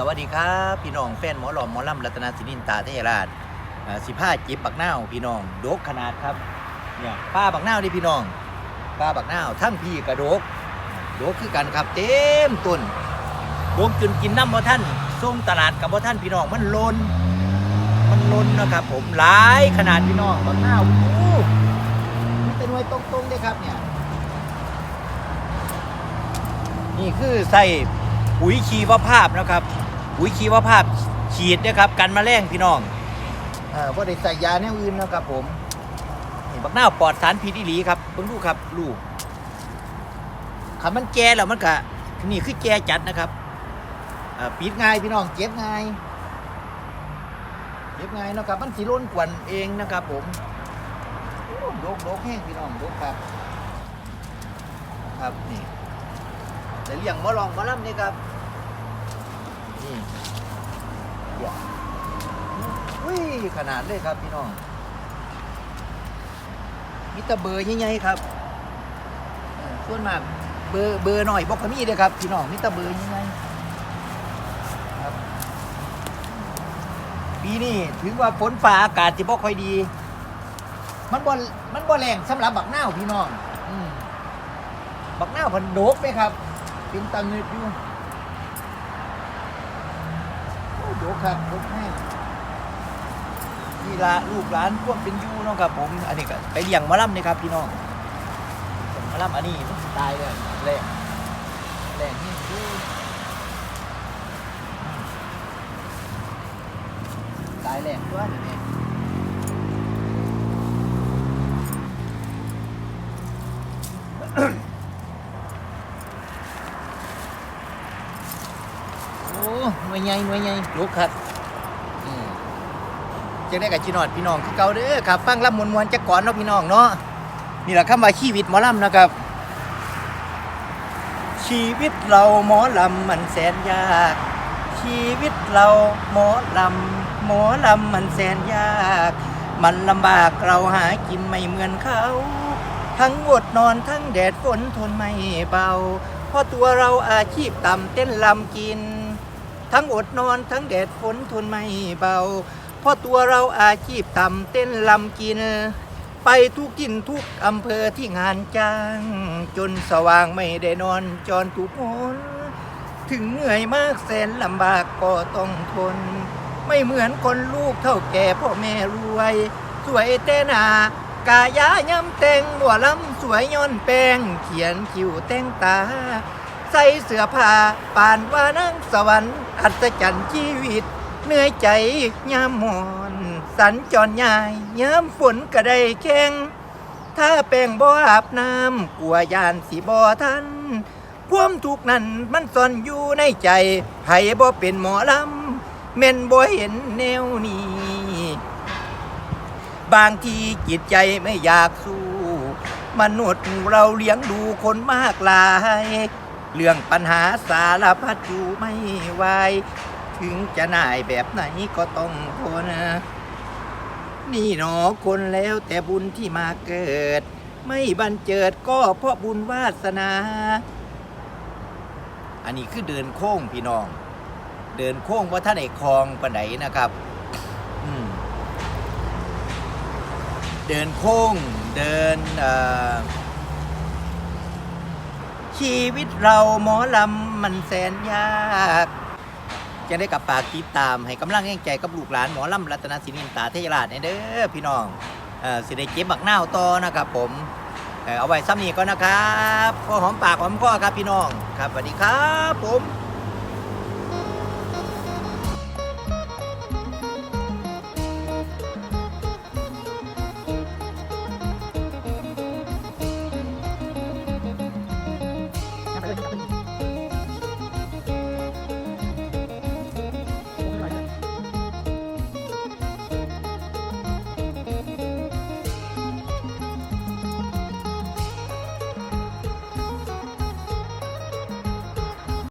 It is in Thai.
สวัสดีครับพี่น้องแฟนหมอหลอมหมอลำรัตนศินินตาเทยราชสิผ้าจิบบักนาวพี่น้องโดกขนาดครับเนี่ยป้าบักนาวนี่พี่น้องป้าบักนาวทั้งพี่กระโดกโดกคือกันครับเต็มต้นโดกจนกินน้ำบ่ท่านส่งตลาดกับบ่ท่านพี่น้องมันล้นมันล้นนะครับผมหลายขนาดพี่น้องบักนาวโอ้มันเป็นไว้ตรงๆเลยครับเนี่ยนี่คือใส่ปุ๋ยชีวภาพนะครับ ปุ๋ยชีวภาพฉีดนะครับกันแมลงพี่น้องเอ่อว่าได้ใส่ยาแนวอื่นนะครับผมนี่บักหน้าวปลอดสารพิษอีหลีครับเพิ่งดูครับลูกคำมันแก่แล้วมันก็นี่คือแก่จัดนะครับอ่าปิดง่ายพี่น้องเก็บง่ายเก็บง่ายเนาะครับ มันสีล้นกวนเองนะครับ ผมโอ้โดกโดกแห้งพี่น้องโดกครับ ครับนี่แต่เลี้ยงหมอลองหมอลำนี่ครับ นี่เดี๋ยวอุ้ยขนาดเลยครับพี่น้องมีแต่เบอร์ใหญ่ๆครับส่วนมากเบอร์เบอร์หน่อยบอกก็มีเลยครับพี่น้องมีแต่เบอร์ใหญ่ๆครับปีนี้ถือว่าฝนฟ้าอากาศที่บ่ค่อยดี มันบ่มันบ่แรงสำหรับบักหน้าพี่น้องอบักหน้าพันโดกไหมครับเป็นตังเงิดอยู่โอ้ครับโดกแห้งนี่ละลูกหลานพวกเป็นยูเนาะครับผม อันนี้ก็ไปเลี้ยงมะล่ำนี่ครับพี่น้องมะล่ำอันนี้มันสิตายเลยแรงแรงนี่คือตายแรงด้วยนี่ย อ้หน่วยใหญ่หน่วยใหญ่ลูกครับอืมจะได้กับจีนอดพี่น้องคือเก่าเด้อครับฟังลำมวนมวนจะก่อนเนาะพี่น้องเนาะนี่แหละคำว่าชีวิตหมอลำนะครับ ชีวิตเราหมอลำมันแสนยาก ชีวิตเราหมอลำหมอลำมันแสนยาก มันลำบากเราหากินไม่เหมือนเขา ทั้งอดนอนทั้งแดดฝนทนไม่เบาเพราะตัวเราอาชีพต่ำเต้นลำกิน ทั้งอดนอนทั้งแดดฝนทนไม่เบา เพราะตัวเราอาชีพต่ำเต้นลำกิน ไปทุกทินทุกอำเภอที่งานจ้าง จนสว่างไม่ได้นอนจอนทุกหนถึงเหนื่อยมากแสนลำบากก็ต้องทน ไม่เหมือนคนลูกเท่าแก่พ่อแม่รวย สวยแต่นากายาย้ำแต่งบัวลำสวยย้อนแป้ง เขียนคิวแต่งตา ใส่เสื้อผ้าปานว่านั่งสวรรค์อัศจรรย์ชีวิต เหนื่อยใจยามหมอน สันจรยายยามฝนก็ได้แข่งถ้าแป้งบ่อาบน้ำกลัวยานสิบ่ทันความทุกข์นั้นมันซ่อนอยู่ในใจไผบ่เป็นหมอลำแม่นบ่เห็นแนวนี้ บางทีจิตใจไม่อยากสู้ มนุษย์เราเลี้ยงดูคนมากลาย เรื่องปัญหาสารพัดอยู่ไม่ไหวถึงจะนายแบบไหนก็ต้องทนนี่หนอคนแล้วแต่บุญที่มาเกิด ไม่บันเจิดก็เพราะบุญวาสนา อันนี้คือเดินโค้งพี่น้อง เดินโค้งว่าท่านไอ้คลองปานไหนนะครับเดินโค้งเดินเอ่อ ชีวิตเราหมอลำมันแสนยากจะได้กับปากติดตามให้กำลังแรงใจกับลูกหลานหมอลำรัตนศินินตาเทยราชเด้อพี่น้องเออสิได้เจ็บบักนาต่อนะครับ ผมเอ่อเอาไว้ซ้ำนี้ก็นะครับพอหอมปากหอมคอครับพี่น้องครับสวัสดีครับ ผม